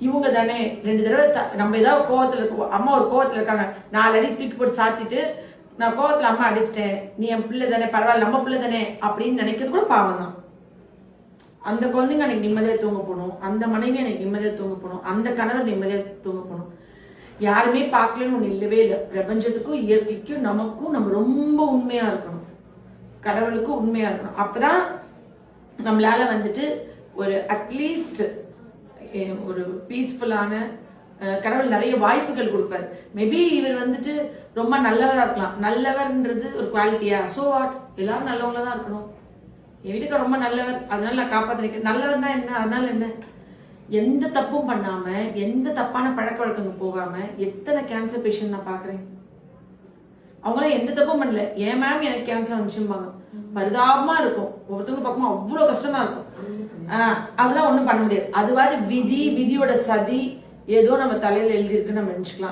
இவங்க தானே ரெண்டு தடவை த- நம்ம ஏதாவது கோவத்தில் இருக்கோம் அம்மா ஒரு கோவத்தில் இருக்காங்க. நாலு அடி தூக்கி போட்டு சாத்திட்டு நான் கோவத்தில் அம்மா அடிச்சிட்டேன் நீ என் பிள்ளை தானே பரவாயில்ல நம்ம பிள்ளை தானே அப்படின்னு நினைக்கிறது கூட பாவம் தான். அந்த குழந்தைங்க எனக்கு நிம்மதியாக தூங்க போகணும். அந்த மனைவி எனக்கு நிம்மதியாக தூங்க போகணும். அந்த கணவர் நிம்மதியாக தூங்க போகணும். யாருமே பார்க்கலன்னு ஒன்று இல்லவே இல்லை. பிரபஞ்சத்துக்கும் இயற்கைக்கும் நமக்கும் நம்ம ரொம்ப உண்மையாக இருக்கணும். கடவுளுக்கும் உண்மையாக இருக்கணும். அப்போ தான் நம்மளால் வந்துட்டு ஒரு அட்லீஸ்ட் ஒரு பீஸ்ஃபுல்லான கடவுள் நிறைய வாய்ப்புகள் கொடுப்பாரு. மேபி இவர் வந்துட்டு ரொம்ப நல்லவராக இருக்கலாம். நல்லவர்ன்றது ஒரு குவாலிட்டியா ஸோ வாட் எல்லாரும் நல்லவங்களா தான் இருக்கணும். என் வீட்டுக்கு ரொம்ப நல்லவர். அதனால நான் காப்பாற்றிருக்கேன் நல்லவர்னா என்ன? அதனால என்ன? எந்த தப்பும் பண்ணாம எந்த தப்பான பழக்க வழக்கங்கள் போகாம எத்தனை கேன்சர் பேஷண்ட் நான் பார்க்குறேன்? அவங்களாம் எந்த தப்பும் பண்ணல. ஏன் மேம் எனக்கு கேன்சர் வந்துச்சும்பாங்க. பரிதாபமா இருக்கும். ஒவ்வொருத்தவங்க பார்க்கும்போது அவ்வளோ கஷ்டமா இருக்கும். அதெல்லாம் ஒண்ணும் பண்ண முடியாது. அதுவாது விதி விதியோட சதி ஏதோ நம்ம தலையில எழுதியிருக்குன்னு நம்ம நினைச்சுக்கலாம்.